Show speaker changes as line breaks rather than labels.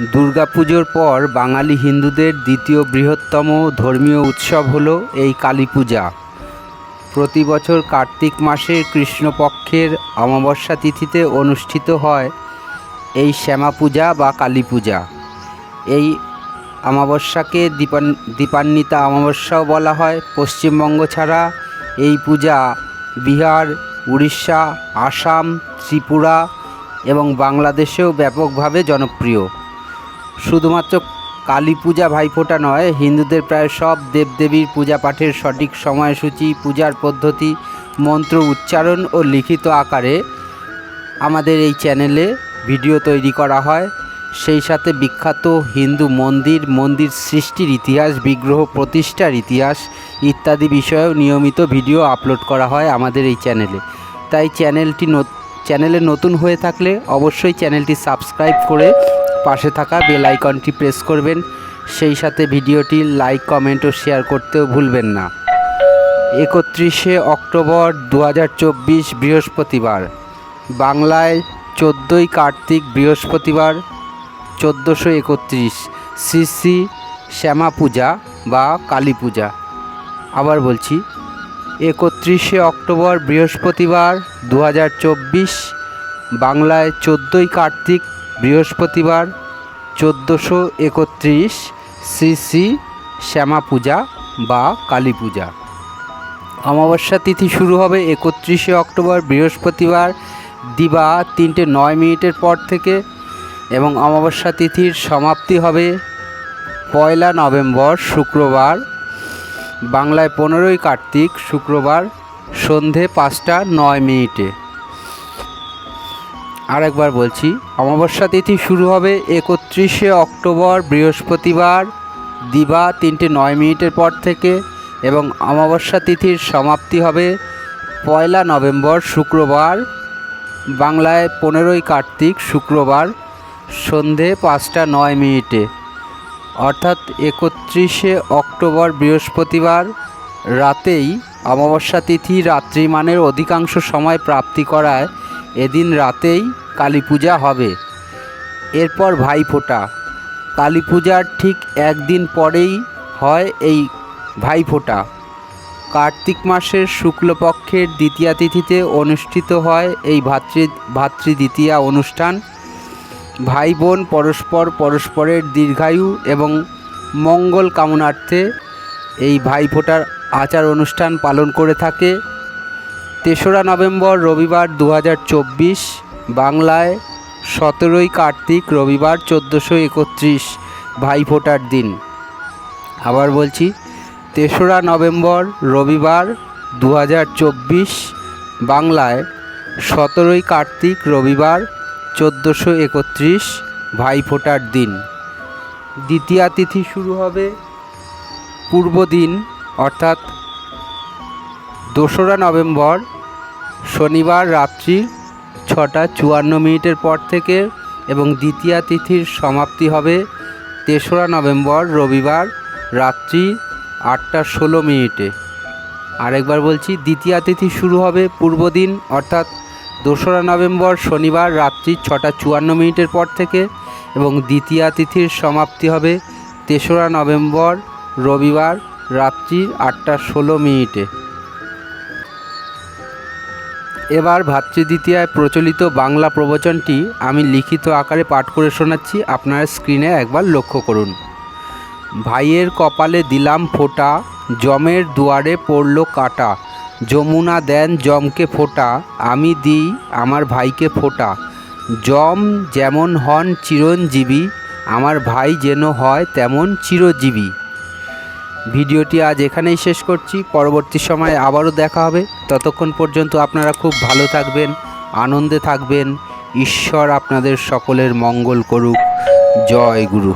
দুর্গাপুজোর পর বাঙালি হিন্দুদের দ্বিতীয় বৃহত্তম ধর্মীয় উৎসব হল এই কালী পূজা। প্রতি বছর কার্তিক মাসের কৃষ্ণপক্ষের অমাবস্যা তিথিতে অনুষ্ঠিত হয় এই শ্যামা পূজা বা কালী পূজা। এই অমাবস্যাকে দীপান, দীপান্বিতা অমাবস্যাও বলা হয়। পশ্চিমবঙ্গ ছাড়া এই পূজা বিহার, উড়িষ্যা, আসাম, ত্রিপুরা এবং বাংলাদেশেও ব্যাপকভাবে জনপ্রিয়। শুধুমাত্র কালী পূজা ভাইফোঁটা নয়, হিন্দুদের প্রায় সব দেবদেবীর পূজা পাঠের সঠিক সময়সূচি, পূজার পদ্ধতি, মন্ত্র উচ্চারণ ও লিখিত আকারে আমাদের এই চ্যানেলে ভিডিও তৈরি করা হয়। সেই সাথে বিখ্যাত হিন্দু মন্দির মন্দির সৃষ্টির ইতিহাস, বিগ্রহ প্রতিষ্ঠার ইতিহাস ইত্যাদি বিষয়েও নিয়মিত ভিডিও আপলোড করা হয় আমাদের এই চ্যানেলে। তাই চ্যানেলটি চ্যানেলে নতুন হয়ে থাকলে অবশ্যই চ্যানেলটি সাবস্ক্রাইব করে পাশে থাকা বেল আইকনটি প্রেস করবেন। সেই সাথে ভিডিওটি লাইক কমেন্ট ও শেয়ার করতেও ভুলবেন না। একত্রিশে অক্টোবর দু হাজার চব্বিশ বৃহস্পতিবার। বাংলায় চোদ্দোই কার্তিক বৃহস্পতিবার, চোদ্দোশো একত্রিশ। শ্রী শ্রী শ্যামা পূজা বা কালী পূজা। আবার বলছি, একত্রিশে অক্টোবর বৃহস্পতিবার দু হাজার চব্বিশ, বাংলায় চোদ্দোই কার্তিক বৃহস্পতিবার চোদ্দোশো একত্রিশ শ্রী শ্রী শ্যামা পূজা বা কালী পূজা অমাবস্যা তিথি শুরু হবে একত্রিশে অক্টোবর, বৃহস্পতিবার দিবা তিনটে নয় মিনিটের পর থেকে এবং অমাবস্যা তিথির সমাপ্তি হবে পয়লা নভেম্বর, শুক্রবার। বাংলায় পনেরোই কার্তিক, শুক্রবার সন্ধে পাঁচটা নয় মিনিটে। আরেকবার বলছি, অমাবস্যা তিথি শুরু হবে একত্রিশে অক্টোবর, বৃহস্পতিবার, দিবা তিনটে নয় মিনিটের পর থেকে এবং অমাবস্যা তিথির সমাপ্তি হবে পয়লা নভেম্বর, শুক্রবার, বাংলায় পনেরোই কার্তিক, শুক্রবার, সন্ধে পাঁচটা নয় মিনিটে। অর্থাৎ একত্রিশে অক্টোবর, বৃহস্পতিবার রাতেই অমাবস্যা তিথি রাত্রিমানের অধিকাংশ সময় প্রাপ্তি করায়। এদিন রাতেই কালী পূজা হবে। এরপর ভাইফোঁটা। কালী পূজার ঠিক একদিন পরেই হয় এই ভাইফোঁটা। কার্তিক মাসের শুক্লপক্ষের দ্বিতীয়া তিথিতে অনুষ্ঠিত হয় এই ভাতৃ, ভাতৃদ্বিতীয়া অনুষ্ঠান। ভাই বোন পরস্পর পরস্পরের দীর্ঘায়ু এবং মঙ্গল কামনার্থে এই ভাইফোঁটার আচার অনুষ্ঠান পালন করে থাকে। তেসরা নভেম্বর রবিবার দু হাজার চব্বিশ বাংলায় সতেরোই কার্তিক রবিবার চোদ্দোশো একত্রিশ ভাইফোঁটার দিন। আবার বলছি, তেসরা নভেম্বর রবিবার দু হাজার চব্বিশ বাংলায় সতেরোই কার্তিক রবিবার চোদ্দোশো একত্রিশ ভাইফোঁটার দিন। দ্বিতীয়া তিথি শুরু হবে পূর্ব দিন, অর্থাৎ দোসরা নভেম্বর শনিবার রাত্রি ছটা চুয়ান্ন মিনিটের পর থেকে এবং দ্বিতীয়া তিথির সমাপ্তি হবে তেসরা নভেম্বর রবিবার রাত্রি আটটা ষোলো মিনিটে। আরেকবার বলছি, দ্বিতীয়া তিথি শুরু হবে পূর্ব দিন, অর্থাৎ দোসরা নভেম্বর শনিবার রাত্রি ছটা চুয়ান্ন মিনিটের পর থেকে এবং দ্বিতীয়া তিথির সমাপ্তি হবে তেসরা নভেম্বর রবিবার রাত্রি আটটা ষোলো মিনিটে। এবার ভাতৃদ্বিতীয়ায় প্রচলিত বাংলা প্রবচনটি আমি লিখিত আকারে পাঠ করে শোনাচ্ছি। আপনারা স্ক্রিনে একবার লক্ষ্য করুন। ভাইয়ের কপালে দিলাম ফোঁটা, জমের দুয়ারে পড়ল কাটা। যমুনা দেন জমকে ফোঁটা, আমি দিই আমার ভাইকে ফোঁটা। জম যেমন হন চিরঞ্জীবী, আমার ভাই যেন হয় তেমন চিরজীবী। ভিডিওটি আজ এখানেই শেষ করছি। পরবর্তী সময়ে আবারও দেখা হবে। ততক্ষণ পর্যন্ত আপনারা খুব ভালো থাকবেন, আনন্দে থাকবেন। ঈশ্বর আপনাদের সকলের মঙ্গল করুক। জয় গুরু।